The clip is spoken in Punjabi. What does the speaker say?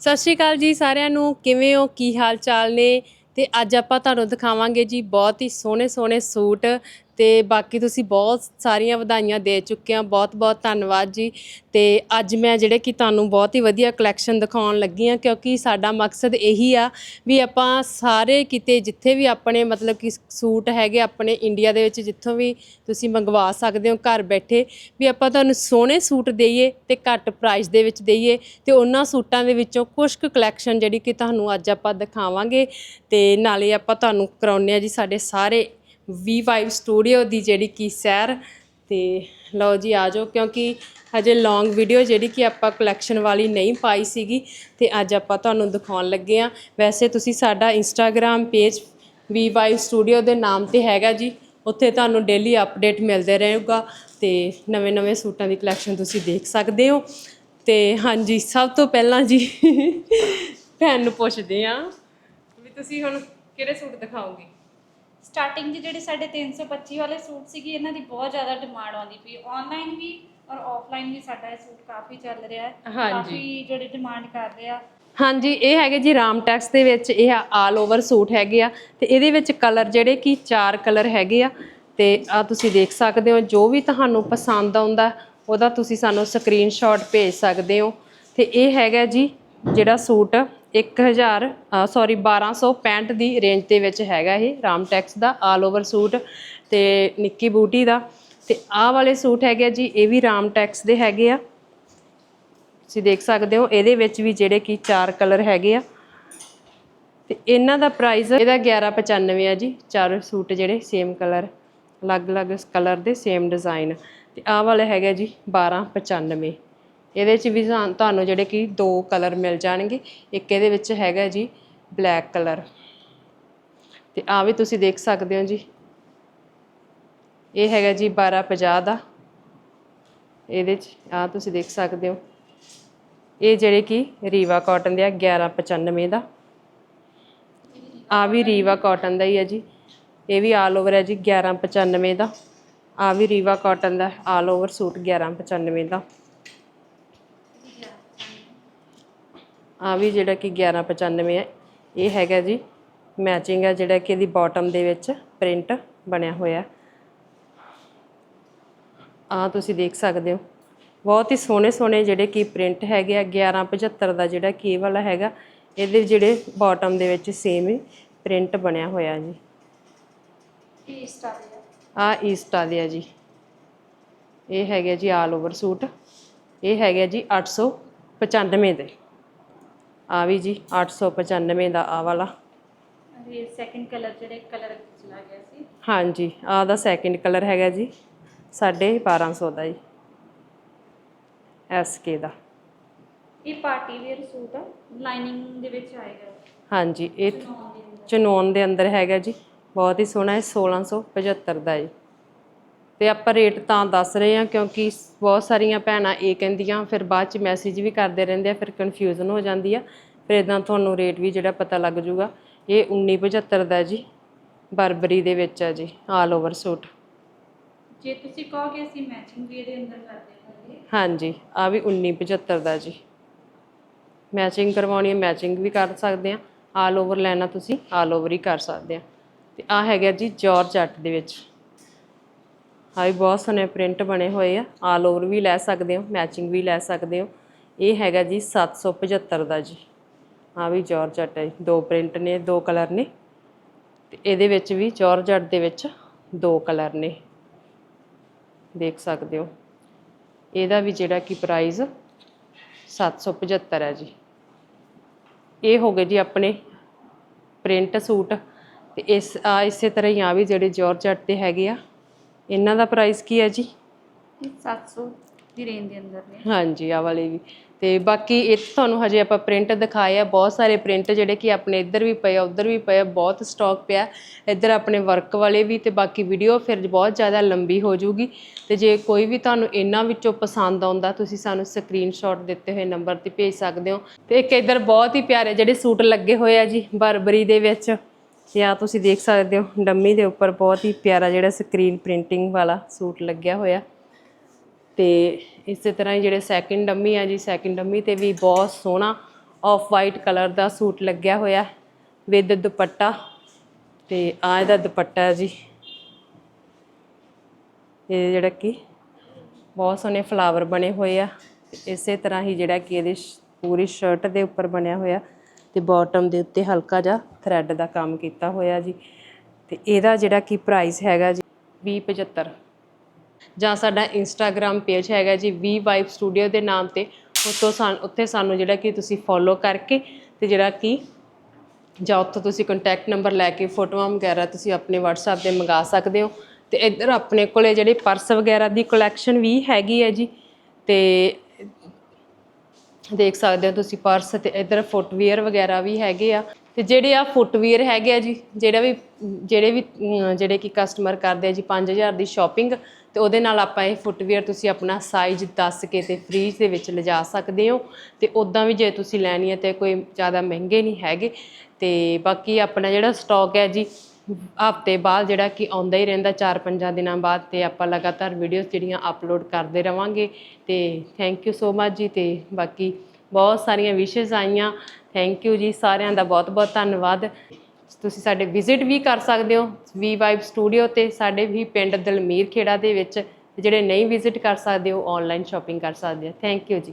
ਸਤਿ ਸ਼੍ਰੀ ਅਕਾਲ ਜੀ ਸਾਰਿਆਂ ਨੂੰ। ਕਿਵੇਂ ਹੋ? ਕੀ ਹਾਲ ਚਾਲ ਨੇ? ਤੇ ਅੱਜ ਆਪਾਂ ਤੁਹਾਨੂੰ ਦਿਖਾਵਾਂਗੇ ਜੀ ਬਹੁਤ ਹੀ ਸੋਹਣੇ ਸੋਹਣੇ ਸੂਟ ਤੇ ਬਾਕੀ ਤੁਸੀਂ ਬਹੁਤ ਸਾਰੀਆਂ ਵਧਾਈਆਂ ਦੇ ਚੁੱਕੇ ਆ ਬਹੁਤ ਬਹੁਤ ਧੰਨਵਾਦ ਜੀ। ਤੇ ਅੱਜ ਮੈਂ ਜਿਹੜੇ ਕਿ ਤੁਹਾਨੂੰ ਬਹੁਤ ਹੀ ਵਧੀਆ ਕਲੈਕਸ਼ਨ ਦਿਖਾਉਣ ਲੱਗੀ ਆ ਕਿਉਂਕਿ ਸਾਡਾ ਮਕਸਦ ਇਹੀ ਆ ਵੀ ਆਪਾਂ ਸਾਰੇ ਕਿਤੇ ਜਿੱਥੇ ਵੀ ਆਪਣੇ ਮਤਲਬ ਕਿ ਸੂਟ ਹੈਗੇ ਆਪਣੇ ਇੰਡੀਆ ਦੇ ਵਿੱਚ, ਜਿੱਥੋਂ ਵੀ ਤੁਸੀਂ ਮੰਗਵਾ ਸਕਦੇ ਹੋ ਘਰ ਬੈਠੇ, ਵੀ ਆਪਾਂ ਤੁਹਾਨੂੰ ਸੋਹਣੇ ਸੂਟ ਦੇਈਏ ਤੇ ਘੱਟ ਪ੍ਰਾਈਸ ਦੇ ਵਿੱਚ ਦੇਈਏ ਤੇ ਉਹਨਾਂ ਸੂਟਾਂ ਦੇ ਵਿੱਚੋਂ ਕੁਝ ਕੁ ਕਲੈਕਸ਼ਨ ਜਿਹੜੀ ਕਿ ਤੁਹਾਨੂੰ ਅੱਜ ਆਪਾਂ ਦਿਖਾਵਾਂਗੇ ਤੇ ਨਾਲੇ ਆਪਾਂ ਤੁਹਾਨੂੰ ਕਰਾਉਂਦੇ ਆ ਜੀ ਸਾਡੇ ਸਾਰੇ V5 ਸਟੂਡੀਓ ਦੀ ਜਿਹੜੀ ਕਿ ਸੈਰ ਤੇ ਲਓ ਜੀ ਆ ਜਾਓ, ਕਿਉਂਕਿ ਹਜੇ ਲੌਂਗ ਵੀਡੀਓ ਜਿਹੜੀ ਕਿ ਆਪਾਂ ਕਲੈਕਸ਼ਨ ਵਾਲੀ ਨਹੀਂ ਪਾਈ ਸੀਗੀ ਤੇ ਅੱਜ ਆਪਾਂ ਤੁਹਾਨੂੰ ਦਿਖਾਉਣ ਲੱਗੇ ਆ ਵੈਸੇ ਤੁਸੀਂ ਸਾਡਾ ਇੰਸਟਾਗ੍ਰam ਪੇਜ V5 ਸਟੂਡੀਓ ਦੇ ਨਾਮ ਤੇ ਹੈਗਾ ਜੀ, ਉੱਥੇ ਤੁਹਾਨੂੰ ਡੇਲੀ ਅਪਡੇਟ ਮਿਲਦੇ ਰਹੇਗਾ ਤੇ ਨਵੇਂ-ਨਵੇਂ ਸੂਟਾਂ ਦੀ ਕਲੈਕਸ਼ਨ ਤੁਸੀਂ ਦੇਖ ਸਕਦੇ ਹੋ। ਤੇ ਹਾਂਜੀ, ਸਭ ਤੋਂ ਪਹਿਲਾਂ ਜੀ ਭੈਣ ਨੂੰ ਪੁੱਛਦੇ ਆ ਵੀ ਤੁਸੀਂ ਹੁਣ ਕਿਹੜੇ ਸੂਟ ਦਿਖਾਓਗੇ? ਸਟਾਰਟਿੰਗ 'ਚ ਜਿਹੜੇ ਸਾਡੇ 325 ਵਾਲੇ ਸੂਟ ਸੀਗੇ ਇਹਨਾਂ ਦੀ ਬਹੁਤ ਜ਼ਿਆਦਾ ਡਿਮਾਂਡ ਆਉਂਦੀ ਪਈ। ਆਨਲਾਈਨ ਵੀ ਔਰ ਆਫਲਾਈਨ ਵੀ ਸਾਡਾ ਇਹ ਸੂਟ ਕਾਫੀ ਚੱਲ ਰਿਹਾ ਹੈ। ਹਾਂਜੀ। ਕਾਫੀ ਜਿਹੜੇ ਡਿਮਾਂਡ ਕਰ ਰਹੇ ਆ। ਹਾਂਜੀ ਇਹ ਹੈਗੇ ਜੀ ਰਾਮਟੈਕਸ ਦੇ ਵਿੱਚ ਇਹ ਆਲ ਓਵਰ ਸੂਟ ਹੈਗੇ ਆ ਤੇ ਇਹਦੇ ਵਿੱਚ ਕਲਰ ਜਿਹੜੇ ਕਿ ਚਾਰ ਕਲਰ ਹੈਗੇ ਆ ਤੇ ਆ ਤੁਸੀਂ ਦੇਖ ਸਕਦੇ ਹੋ ਜੋ ਵੀ ਤੁਹਾਨੂੰ ਪਸੰਦ ਆਉਂਦਾ ਉਹਦਾ ਤੁਸੀਂ ਸਾਨੂੰ ਸਕਰੀਨਸ਼ਾਟ ਭੇਜ ਸਕਦੇ ਹੋ। ਤੇ ਇਹ ਹੈਗਾ ਜੀ ਜਿਹੜਾ ਸੂਟ 1000 ਸੌਰੀ 1265 ਦੀ ਰੇਂਜ ਦੇ ਵਿੱਚ ਹੈਗਾ ਇਹ ਰਾਮਟੈਕਸ ਦਾ ਆਲ ਓਵਰ ਸੂਟ ਤੇ ਨਿੱਕੀ ਬੂਟੀ ਦਾ। ਤੇ ਆਹ ਵਾਲੇ ਸੂਟ ਹੈਗੇ ਆ ਜੀ, ਇਹ ਵੀ ਰਾਮਟੈਕਸ ਦੇ ਹੈਗੇ ਆ। ਤੁਸੀਂ ਦੇਖ ਸਕਦੇ ਹੋ, ਇਹਦੇ ਵਿੱਚ ਵੀ ਜਿਹੜੇ ਕਿ ਚਾਰ ਕਲਰ ਹੈਗੇ ਆ। ਤੇ ਇਹਨਾਂ ਦਾ ਪ੍ਰਾਈਸ ਇਹਦਾ 1195 ਆ ਜੀ, ਚਾਰ ਸੂਟ ਜਿਹੜੇ ਸੇਮ ਕਲਰ ਅਲੱਗ-ਅਲੱਗ ਕਲਰ ਦੇ ਸੇਮ ਡਿਜ਼ਾਈਨ ਤੇ ਆਹ ਵਾਲਾ ਹੈਗਾ ਜੀ 1295 ਇਹਦੇ ਚ ਵੀ ਸਾਨੂੰ- ਤੁਹਾਨੂੰ ਜਿਹੜੇ ਕਿ ਦੋ ਕਲਰ ਮਿਲ ਜਾਣਗੇ। ਇੱਕ ਇਹਦੇ ਵਿੱਚ ਹੈਗਾ ਜੀ ਬਲੈਕ ਕਲਰ ਤੇ ਆ ਵੀ ਤੁਸੀਂ ਦੇਖ ਸਕਦੇ ਹੋ ਜੀ। ਇਹ ਹੈਗਾ ਜੀ 1250 ਦਾ। ਇਹਦੇ ਚ ਆ ਤੁਸੀਂ ਦੇਖ ਸਕਦੇ ਹੋ। ਇਹ ਜਿਹੜੇ ਕਿ ਰੀਵਾ ਕਾਟਨ ਦੇ ਆ 1195 ਦਾ। ਆ ਵੀ ਰੀਵਾ ਕਾਟਨ ਦਾ ਹੀ ਹੈ ਜੀ। ਇਹ ਵੀ ਆਲ ਓਵਰ ਹੈ ਜੀ 1195 ਦਾ। ਆ ਵੀ ਰੀਵਾ ਕਾਟਨ ਦਾ ਆਲ ਓਵਰ ਸੂਟ 1195 ਦਾ। ਆ ਵੀ ਜਿਹੜਾ ਕਿ 1195 ਹੈ ਇਹ ਹੈਗਾ ਜੀ ਮੈਚਿੰਗ ਹੈ ਜਿਹੜਾ ਕਿ ਇਹਦੀ ਬਾਟਮ ਦੇ ਵਿੱਚ ਪ੍ਰਿੰਟ ਬਣਿਆ ਹੋਇਆ ਆ ਤੁਸੀਂ ਦੇਖ ਸਕਦੇ ਹੋ ਬਹੁਤ ਹੀ ਸੋਹਣੇ ਸੋਹਣੇ ਜਿਹੜੇ ਕਿ ਪ੍ਰਿੰਟ ਹੈਗੇ ਆ 1175 ਦਾ ਜਿਹੜਾ ਕੀ ਵਾਲਾ ਹੈਗਾ ਇਹਦੇ ਜਿਹੜੇ ਬਾਟਮ ਦੇ ਵਿੱਚ ਸੇਮ ਹੀ ਪ੍ਰਿੰਟ ਬਣਿਆ ਹੋਇਆ ਜੀ। ਸਟਾਰਟ ਹੈ ਆ ਈਸਟ ਆ ਗਿਆ ਜੀ। ਇਹ ਹੈਗੇ ਜੀ ਆਲ ਓਵਰ ਸੂਟ ਇਹ ਹੈਗੇ ਜੀ 895 ਦੇ। ਆ ਵੀ ਜੀ 895 ਦਾ ਆ ਵਾਲਾ। ਇਹ ਸੈਕੰਡ ਕਲਰ ਜਿਹੜੇ ਕਲਰ ਚਲਾ ਗਿਆ ਸੀ। ਹਾਂਜੀ ਆ ਦਾ ਸੈਕਿੰਡ ਕਲਰ ਹੈਗਾ ਜੀ 1250 ਦਾ ਜੀ ਐਸਕੇ ਦਾ। ਇਹ ਪਾਰਟੀ ਵੇਅਰ ਸੂਟ ਆ ਲਾਈਨਿੰਗ ਦੇ ਵਿੱਚ ਆਏਗਾ। ਹਾਂਜੀ ਇਹ ਚਨੋਨ ਦੇ ਅੰਦਰ। ਹੈਗਾ ਜੀ ਬਹੁਤ ਹੀ ਸੋਹਣਾ ਹੈ 1675 ਦਾ ਜੀ। ਤੇ ਆਪਾਂ ਰੇਟ ਤਾਂ ਦੱਸ ਰਹੇ ਹਾਂ ਕਿਉਂਕਿ ਬਹੁਤ ਸਾਰੀਆਂ ਭੈਣਾਂ ਇਹ ਕਹਿੰਦੀਆਂ ਫਿਰ ਬਾਅਦ ਚ ਮੈਸੇਜ ਵੀ ਕਰਦੇ ਰਹਿੰਦੇ ਆ ਫਿਰ ਕਨਫਿਊਜ਼ਨ ਹੋ ਜਾਂਦੀ ਆ ਫਿਰ ਇਦਾਂ ਤੁਹਾਨੂੰ ਰੇਟ ਵੀ ਜਿਹੜਾ ਪਤਾ ਲੱਗ ਜੂਗਾ ਇਹ 1975 ਦਾ ਜੀ ਬਰਬਰੀ ਦੇ ਵਿੱਚ ਆ ਜੀ ਆਲ ਓਵਰ ਸੂਟ ਜੇ ਤੁਸੀਂ ਕਹੋਗੇ ਅਸੀਂ ਮੈਚਿੰਗ ਵੀ ਇਹਦੇ ਅੰਦਰ ਕਰ ਦੇਵਾਂਗੇ। ਹਾਂਜੀ ਆ ਵੀ 1975 ਦਾ ਜੀ। ਮੈਚਿੰਗ ਕਰਵਾਉਣੀ ਹੈ ਮੈਚਿੰਗ ਵੀ ਕਰ ਸਕਦੇ ਆ ਆਲ ਓਵਰ ਲੈਣਾ ਤੁਸੀਂ ਆਲ ਓਵਰ ਹੀ ਕਰ ਸਕਦੇ ਆ। ਤੇ ਆ ਹੈਗਾ ਜੀ ਜਾਰਜਟ ਦੇ ਵਿੱਚ। ਆ ਵੀ ਬਹੁਤ ਸੋਹਣੇ ਪ੍ਰਿੰਟ ਬਣੇ ਹੋਏ ਆ। ਆਲ ਓਵਰ ਵੀ ਲੈ ਸਕਦੇ ਹੋ ਮੈਚਿੰਗ ਵੀ ਲੈ ਸਕਦੇ ਹੋ। ਇਹ ਹੈਗਾ ਜੀ 775 ਦਾ ਜੀ। ਆ ਵੀ ਜਾਰਜਟ ਹੈ ਜੀ। ਦੋ ਪ੍ਰਿੰਟ ਨੇ, ਦੋ ਕਲਰ ਨੇ। ਤੇ ਇਹਦੇ ਵਿੱਚ ਵੀ ਜਾਰਜਟ ਦੇ ਵਿੱਚ ਦੋ ਕਲਰ ਨੇ। ਦੇਖ ਸਕਦੇ ਹੋ। ਇਹਦਾ ਵੀ ਜਿਹੜਾ ਕਿ ਪ੍ਰਾਈਸ 775 ਹੈ ਜੀ। ਇਹ ਹੋ ਗਏ ਜੀ ਆਪਣੇ ਪ੍ਰਿੰਟ ਸੂਟ। ਤੇ ਇਸ ਆ ਇਸੇ ਤਰ੍ਹਾਂ ਹੀ ਆ ਵੀ ਜਿਹੜੇ ਜਾਰਜਟ ਤੇ ਹੈਗੇ ਆ। ਇਹਨਾਂ ਦਾ ਪ੍ਰਾਈਸ ਕੀ ਹੈ ਜੀ? ਇਹ 700 ਦੀ ਰੇਂਜ ਦੇ ਅੰਦਰ ਨੇ। ਹਾਂਜੀ ਆ ਵਾਲੇ ਵੀ। ਤੇ ਬਾਕੀ ਇਹ ਤੁਹਾਨੂੰ ਹਜੇ ਆਪਾਂ ਪ੍ਰਿੰਟ ਦਿਖਾਏ ਆ ਬਹੁਤ ਸਾਰੇ ਪ੍ਰਿੰਟ ਜਿਹੜੇ ਕਿ ਆਪਣੇ ਇੱਧਰ ਵੀ ਪਏ ਆ ਉੱਧਰ ਵੀ ਪਏ ਆ ਬਹੁਤ ਸਟਾਕ ਪਿਆ। ਇੱਧਰ ਆਪਣੇ ਵਰਕ ਵਾਲੇ ਵੀ ਤੇ ਬਾਕੀ ਵੀਡੀਓ ਫਿਰ ਬਹੁਤ ਜ਼ਿਆਦਾ ਲੰਬੀ ਹੋ ਜਾਊਗੀ। ਤੇ ਜੇ ਕੋਈ ਵੀ ਤੁਹਾਨੂੰ ਇਹਨਾਂ ਵਿੱਚੋਂ ਪਸੰਦ ਆਉਂਦਾ ਤੁਸੀਂ ਸਾਨੂੰ ਸਕਰੀਨਸ਼ਾਟ ਦਿੱਤੇ ਹੋਏ ਨੰਬਰ ਤੇ ਭੇਜ ਸਕਦੇ ਹੋ। ਤੇ ਇੱਕ ਇੱਧਰ ਬਹੁਤ ਹੀ ਪਿਆਰੇ ਜਿਹੜੇ ਸੂਟ ਲੱਗੇ ਹੋਏ ਆ ਜੀ ਬਰਬਰੀ ਦੇ ਵਿੱਚ। ਤੇ ਆ ਤੁਸੀਂ ਦੇਖ ਸਕਦੇ ਹੋ, ਡੰਮੀ ਦੇ ਉੱਪਰ ਬਹੁਤ ਹੀ ਪਿਆਰਾ ਜਿਹੜਾ ਸਕਰੀਨ ਪ੍ਰਿੰਟਿੰਗ ਵਾਲਾ ਸੂਟ ਲੱਗਿਆ ਹੋਇਆ। ਤੇ ਇਸੇ ਤਰ੍ਹਾਂ ਹੀ ਜਿਹੜੇ ਸੈਕਿੰਡ ਡੰਮੀ ਆ ਜੀ ਸੈਕਿੰਡ ਡੰਮੀ ਤੇ ਵੀ ਬਹੁਤ ਸੋਹਣਾ ਆਫ ਵਾਈਟ ਕਲਰ ਦਾ ਸੂਟ ਲੱਗਿਆ ਹੋਇਆ ਵਿਦ ਦੁਪੱਟਾ। ਤੇ ਆ ਇਹਦਾ ਦੁਪੱਟਾ ਹੈ ਜੀ, ਇਹ ਜਿਹੜਾ ਕਿ ਬਹੁਤ ਸੋਹਣੇ ਫਲਾਵਰ ਬਣੇ ਹੋਏ ਆ। ਇਸੇ ਤਰ੍ਹਾਂ ਹੀ ਜਿਹੜਾ ਕਿ ਇਹਦੇ ਸ਼- ਪੂਰੀ ਸ਼ਰਟ ਦੇ ਉੱਪਰ ਬਣਿਆ ਹੋਇਆ ਤੇ ਬਾਟਮ ਦੇ ਉੱਤੇ ਹਲਕਾ ਜਿਹਾ ਥਰੈਡ ਦਾ ਕੰਮ ਕੀਤਾ ਹੋਇਆ ਜੀ। ਤੇ ਇਹਦਾ ਜਿਹੜਾ ਕਿ ਪ੍ਰਾਈਸ ਹੈਗਾ ਜੀ 2075 ਜਾਂ ਸਾਡਾ ਇੰਸਟਾਗ੍ਰam ਪੇਜ ਹੈਗਾ ਜੀ ਵੀ ਵਾਈਬ ਸਟੂਡੀਓ ਦੇ ਨਾਮ ਤੇ ਉੱਥੋਂ ਸਾਨ, ਉੱਥੇ ਸਾਨੂੰ ਜਿਹੜਾ ਕਿ ਤੁਸੀਂ ਫੋਲੋ ਕਰਕੇ ਤੇ ਜਿਹੜਾ ਕਿ ਜਾਂ ਉੱਥੋਂ ਤੁਸੀਂ ਕੰਟੈਕਟ ਨੰਬਰ ਲੈ ਕੇ ਫੋਟੋਆਂ ਵਗੈਰਾ ਤੁਸੀਂ ਆਪਣੇ WhatsApp ਤੇ ਮੰਗਾ ਸਕਦੇ ਹੋ। ਤੇ ਇੱਧਰ ਆਪਣੇ ਕੋਲੇ ਜਿਹੜੇ ਪਰਸ ਵਗੈਰਾ ਦੀ ਕਲੈਕਸ਼ਨ ਵੀ ਹੈਗੀ ਹੈ ਜੀ। ਤੇ ਦੇਖ ਸਕਦੇ ਹੋ ਤੁਸੀਂ ਪਰਸ ਤੇ ਇੱਧਰ ਫੁੱਟਵੀਅਰ ਵਗੈਰਾ ਵੀ ਹੈਗੇ ਆ। ਤੇ ਜਿਹੜੇ ਆ ਫੁੱਟਵੇਅਰ ਹੈਗੇ ਆ ਜੀ, ਜਿਹੜਾ ਵੀ, ਜਿਹੜੇ ਵੀ ਜਿਹੜੇ ਕਿ ਕਸਟਮਰ ਕਰਦੇ ਆ ਜੀ 5000 ਦੀ ਸ਼ਾਪਿੰਗ ਤੇ ਉਹਦੇ ਨਾਲ ਆਪਾਂ ਇਹ ਫੁੱਟਵੇਅਰ ਤੁਸੀਂ ਆਪਣਾ ਸਾਈਜ਼ ਦੱਸ ਕੇ ਤੇ ਫ੍ਰੀਜ ਦੇ ਵਿੱਚ ਲਿਜਾ ਸਕਦੇ ਹੋ। ਤੇ ਉਦਾਂ ਵੀ ਜੇ ਤੁਸੀਂ ਲੈਣੀ ਹੈ ਤੇ ਕੋਈ ਜ਼ਿਆਦਾ ਮਹਿੰਗੇ ਨਹੀਂ ਹੈਗੇ। ਤੇ ਬਾਕੀ ਆਪਣਾ ਜਿਹੜਾ ਸਟਾਕ ਹੈ ਜੀ, ਹਫ਼ਤੇ ਬਾਅਦ ਜਿਹੜਾ ਕਿ ਆਉਂਦਾ ਹੀ ਰਹਿੰਦਾ 4-5 ਦਿਨਾਂ ਬਾਅਦ ਤੇ ਆਪਾਂ ਲਗਾਤਾਰ ਵੀਡੀਓਜ਼ ਜਿਹੜੀਆਂ ਅਪਲੋਡ ਕਰਦੇ ਰਵਾਂਗੇ। ਤੇ ਥੈਂਕ ਯੂ ਸੋ ਮਚ ਜੀ, ਤੇ ਬਾਕੀ ਬਹੁਤ ਸਾਰੀਆਂ ਵਿਸ਼ੇਸ ਆਈਆਂ। ਥੈਂਕ ਯੂ ਜੀ ਸਾਰਿਆਂ ਦਾ ਬਹੁਤ-ਬਹੁਤ ਧੰਨਵਾਦ। ਤੁਸੀਂ ਸਾਡੇ ਵਿਜ਼ਿਟ ਵੀ ਕਰ ਸਕਦੇ ਹੋ ਵੀ ਵਾਈਬ ਸਟੂਡੀਓ ਤੇ, ਸਾਡੇ ਵੀ ਪਿੰਡ ਦਲਮੀਰ ਖੇੜਾ ਦੇ ਵਿੱਚ, ਜਿਹੜੇ ਨਹੀਂ ਵਿਜ਼ਿਟ ਕਰ ਸਕਦੇ, ਉਹ ਆਨਲਾਈਨ ਸ਼ਾਪਿੰਗ ਕਰ ਸਕਦੇ ਆ। ਥੈਂਕ ਯੂ ਜੀ।